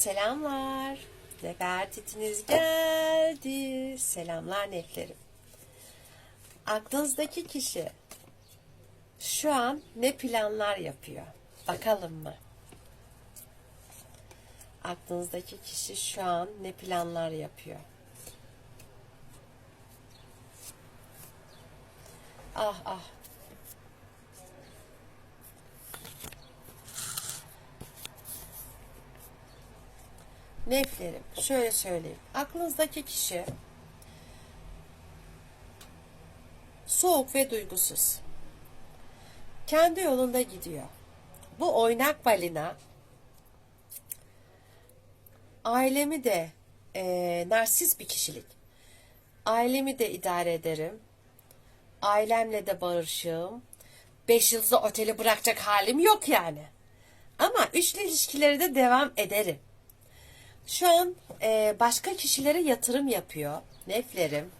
Selamlar. Nefertitiniz geldi. Selamlar neflerim. Aklınızdaki kişi şu an ne planlar yapıyor? Bakalım mı? Aklınızdaki kişi şu an ne planlar yapıyor? Ah ah. Neflerim, şöyle söyleyeyim. Aklınızdaki kişi soğuk ve duygusuz. Kendi yolunda gidiyor. Bu oynak balina ailemi de e, narsist bir kişilik. Ailemi de idare ederim. Ailemle de barışığım. Beş yıldızlı oteli bırakacak halim yok yani. Ama üçlü ilişkileri de devam ederim. Şu an e, başka kişilere yatırım yapıyor. Neflerim.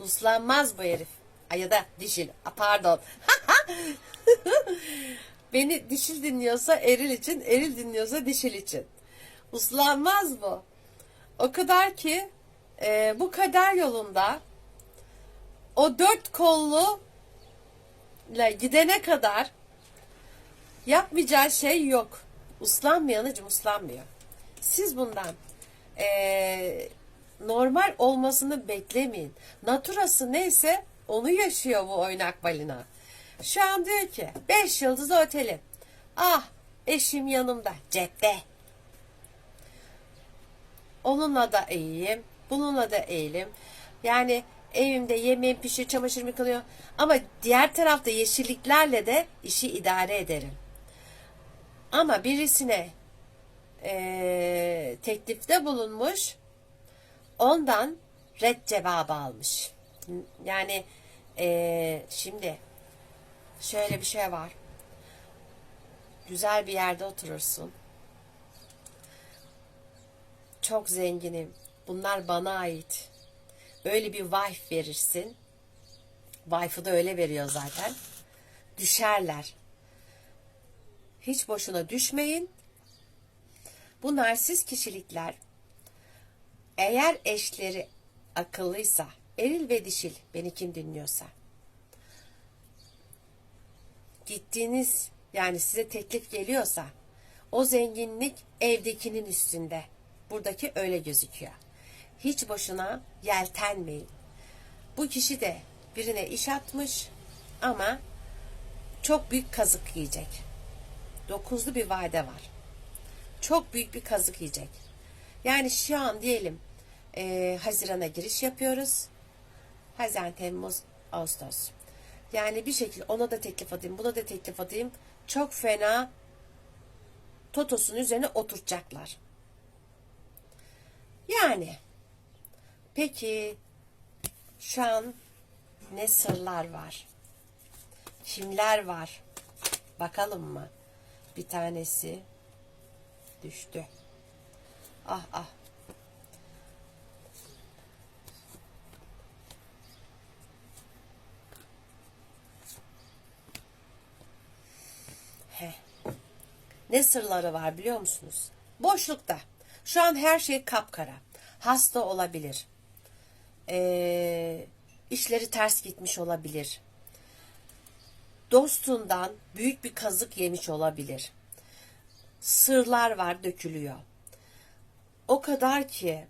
Uslanmaz bu herif. Ay ya da dişil. Pardon. Beni dişil dinliyorsa eril için, eril dinliyorsa dişil için. Uslanmaz bu. O kadar ki e, bu kader yolunda o dört kollu ile gidene kadar yapmayacağı şey yok. Uslanmayan hacım uslanmıyor. Siz bundan eee, normal olmasını beklemeyin. Naturası neyse onu yaşıyor bu oynak balina. Şu an diyor ki 5 yıldızlı otelim. Ah eşim yanımda cepte. Onunla da iyiyim. Bununla da iyiyim. Yani evimde yemeğim pişiyor, çamaşırım yıkanıyor. Ama diğer tarafta yeşilliklerle de işi idare ederim. Ama birisine eee, teklifte bulunmuş. Ondan red cevabı almış. Yani eee, şimdi şöyle bir şey var. Güzel bir yerde oturursun. Çok zenginim. Bunlar bana ait. Öyle bir wife verirsin. Wife'ı da öyle veriyor zaten. Düşerler. Hiç boşuna düşmeyin. Bu narsist kişilikler eğer eşleri akıllıysa, eril ve dişil beni kim dinliyorsa gittiğiniz yani size teklif geliyorsa o zenginlik evdekinin üstünde. Buradaki öyle gözüküyor. Hiç boşuna yeltenmeyin. Bu kişi de birine iş atmış ama çok büyük kazık yiyecek. Dokuzlu bir vade var çok büyük bir kazık yiyecek. Yani şu an diyelim e, Haziran'a giriş yapıyoruz. Haziran, Temmuz, Ağustos. Yani bir şekilde ona da teklif edeyim, buna da teklif edeyim. Çok fena Totos'un üzerine oturtacaklar. Yani peki şu an ne sırlar var? Kimler var? Bakalım mı? Bir tanesi düştü. Ah ah. He. Ne sırları var biliyor musunuz? Boşlukta. Şu an her şey kapkara. Hasta olabilir. Ee, işleri ters gitmiş olabilir. Dostundan büyük bir kazık yemiş olabilir sırlar var dökülüyor. O kadar ki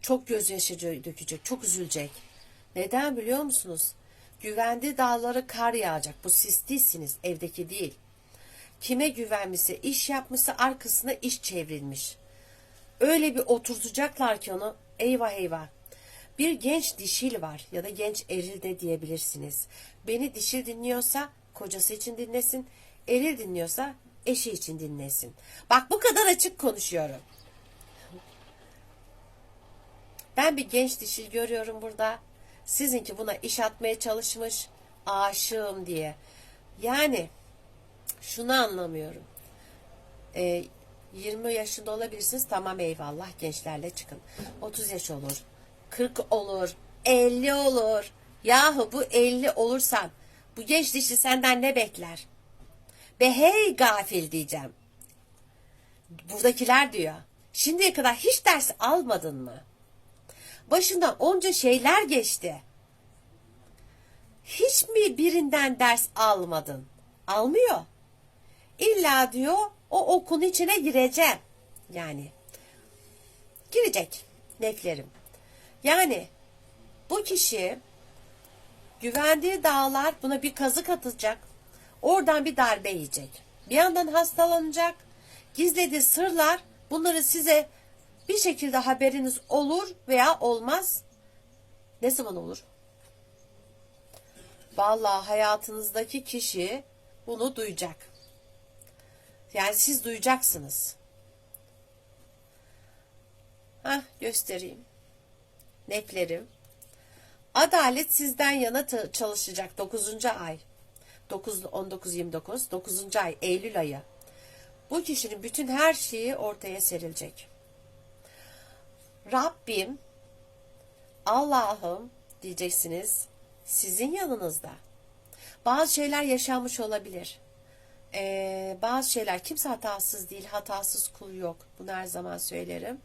çok gözyaşı dökecek, çok üzülecek. Neden biliyor musunuz? Güvendiği dağlara kar yağacak. Bu siz değilsiniz, evdeki değil. Kime güvenmişse, iş yapmışsa arkasına iş çevrilmiş. Öyle bir oturtacaklar ki onu eyvah eyvah. Bir genç dişil var ya da genç eril de diyebilirsiniz. Beni dişil dinliyorsa kocası için dinlesin. Eril dinliyorsa eşi için dinlesin. Bak bu kadar açık konuşuyorum. Ben bir genç dişil görüyorum burada. Sizinki buna iş atmaya çalışmış. Aşığım diye. Yani şunu anlamıyorum. Ee, 20 yaşında olabilirsiniz. Tamam eyvallah gençlerle çıkın. 30 yaş olur. 40 olur. 50 olur. Yahu bu 50 olursan bu genç dişi senden ne bekler? Be hey gafil diyeceğim. Buradakiler diyor. Şimdiye kadar hiç ders almadın mı? Başından onca şeyler geçti. Hiç mi birinden ders almadın? Almıyor. İlla diyor o okun içine gireceğim. Yani girecek neflerim. Yani bu kişi güvendiği dağlar buna bir kazık atacak. Oradan bir darbe yiyecek. Bir yandan hastalanacak. Gizlediği sırlar bunları size bir şekilde haberiniz olur veya olmaz. Ne zaman olur? Vallahi hayatınızdaki kişi bunu duyacak. Yani siz duyacaksınız. Hah göstereyim. Neflerim. Adalet sizden yana çalışacak 9. ay. 9 19 29 9. ay Eylül ayı. Bu kişinin bütün her şeyi ortaya serilecek. Rabbim Allah'ım diyeceksiniz sizin yanınızda. Bazı şeyler yaşanmış olabilir. Ee, bazı şeyler kimse hatasız değil, hatasız kul yok. Bunu her zaman söylerim.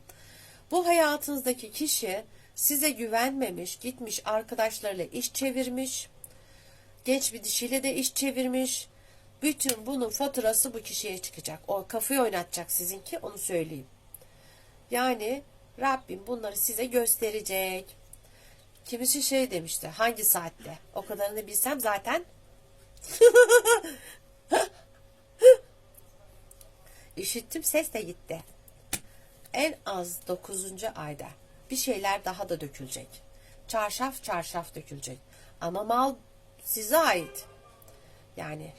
Bu hayatınızdaki kişi size güvenmemiş, gitmiş arkadaşlarıyla iş çevirmiş, genç bir dişiyle de iş çevirmiş. Bütün bunun faturası bu kişiye çıkacak. O kafayı oynatacak sizinki, onu söyleyeyim. Yani Rabbim bunları size gösterecek. Kimisi şey demişti, hangi saatte? O kadarını bilsem zaten işittim ses de gitti. En az 9. ayda bir şeyler daha da dökülecek. Çarşaf çarşaf dökülecek. Ama mal size ait. Yani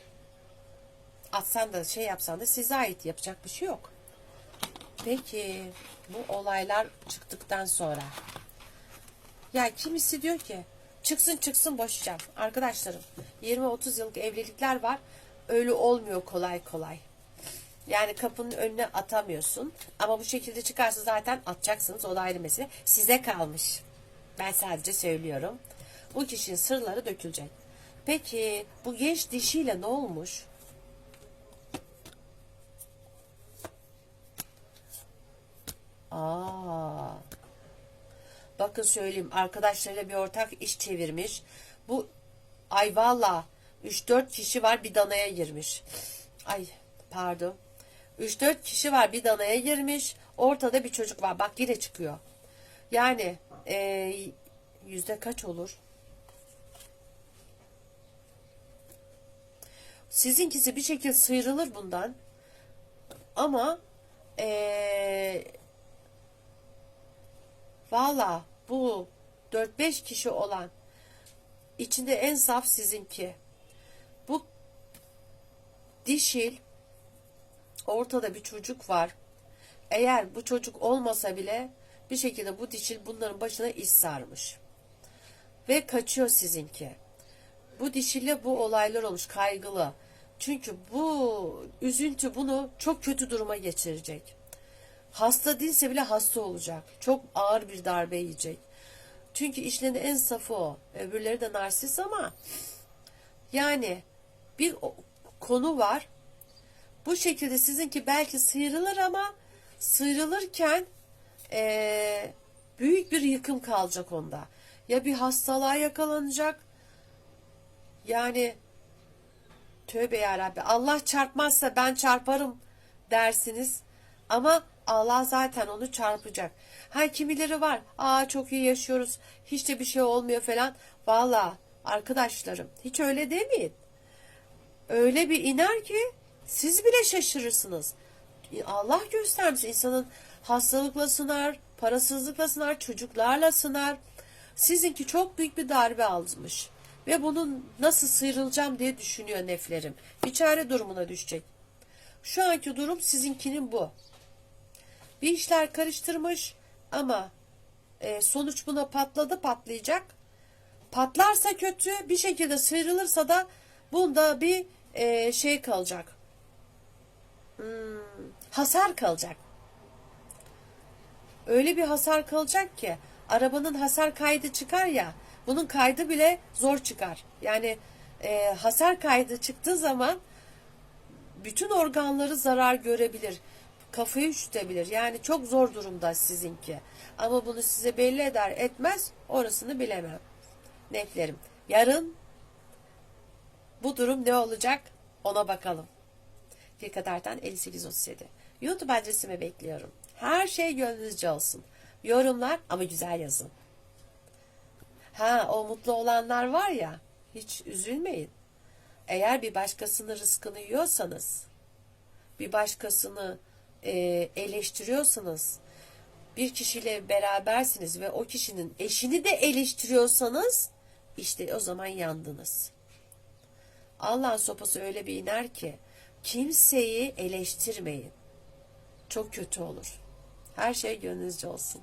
atsan da şey yapsan da size ait yapacak bir şey yok. Peki bu olaylar çıktıktan sonra ya kimisi diyor ki çıksın çıksın boşayacağım. Arkadaşlarım 20-30 yıllık evlilikler var. Öyle olmuyor kolay kolay. Yani kapının önüne atamıyorsun. Ama bu şekilde çıkarsa zaten atacaksınız. O da ayrı mesele. Size kalmış. Ben sadece söylüyorum. Bu kişinin sırları dökülecek. Peki bu genç dişiyle ne olmuş? Aa. Bakın söyleyeyim arkadaşlarıyla bir ortak iş çevirmiş. Bu ay valla 3-4 kişi var bir danaya girmiş. Ay pardon. 3-4 kişi var bir danaya girmiş. Ortada bir çocuk var. Bak yine çıkıyor. Yani e, yüzde kaç olur? Sizinkisi bir şekilde sıyrılır bundan. Ama e, valla bu 4-5 kişi olan içinde en saf sizinki. Bu dişil ortada bir çocuk var. Eğer bu çocuk olmasa bile bir şekilde bu dişil bunların başına iş sarmış. Ve kaçıyor sizinki. Bu dişille bu olaylar olmuş kaygılı. Çünkü bu üzüntü bunu çok kötü duruma geçirecek. Hasta değilse bile hasta olacak. Çok ağır bir darbe yiyecek. Çünkü işlerinde en safı o. Öbürleri de narsist ama yani bir konu var. Bu şekilde sizinki belki sıyrılır ama sıyrılırken eee, büyük bir yıkım kalacak onda. Ya bir hastalığa yakalanacak yani tövbe yarabbi Allah çarpmazsa ben çarparım dersiniz ama Allah zaten onu çarpacak. Ha kimileri var. Aa çok iyi yaşıyoruz. Hiç de bir şey olmuyor falan. Valla arkadaşlarım hiç öyle demeyin öyle bir iner ki siz bile şaşırırsınız. Allah göstermiş insanın hastalıkla sınar, parasızlıkla sınar, çocuklarla sınar. Sizinki çok büyük bir darbe almış. Ve bunun nasıl sıyrılacağım diye düşünüyor neflerim. Bir çare durumuna düşecek. Şu anki durum sizinkinin bu. Bir işler karıştırmış ama e, sonuç buna patladı patlayacak. Patlarsa kötü bir şekilde sıyrılırsa da bunda bir e, şey kalacak. Hmm, hasar kalacak. Öyle bir hasar kalacak ki arabanın hasar kaydı çıkar ya bunun kaydı bile zor çıkar. Yani e, hasar kaydı çıktığı zaman bütün organları zarar görebilir. kafayı üşütebilir. Yani çok zor durumda sizinki. Ama bunu size belli eder etmez orasını bilemem. Netlerim. Yarın bu durum ne olacak ona bakalım. Firkadar'dan 5837. YouTube adresimi bekliyorum. Her şey gönlünüzce olsun. Yorumlar ama güzel yazın. Ha o mutlu olanlar var ya hiç üzülmeyin. Eğer bir başkasının rızkını yiyorsanız, bir başkasını e, eleştiriyorsanız, bir kişiyle berabersiniz ve o kişinin eşini de eleştiriyorsanız, işte o zaman yandınız. Allah'ın sopası öyle bir iner ki, kimseyi eleştirmeyin. Çok kötü olur. Her şey gönlünüzce olsun.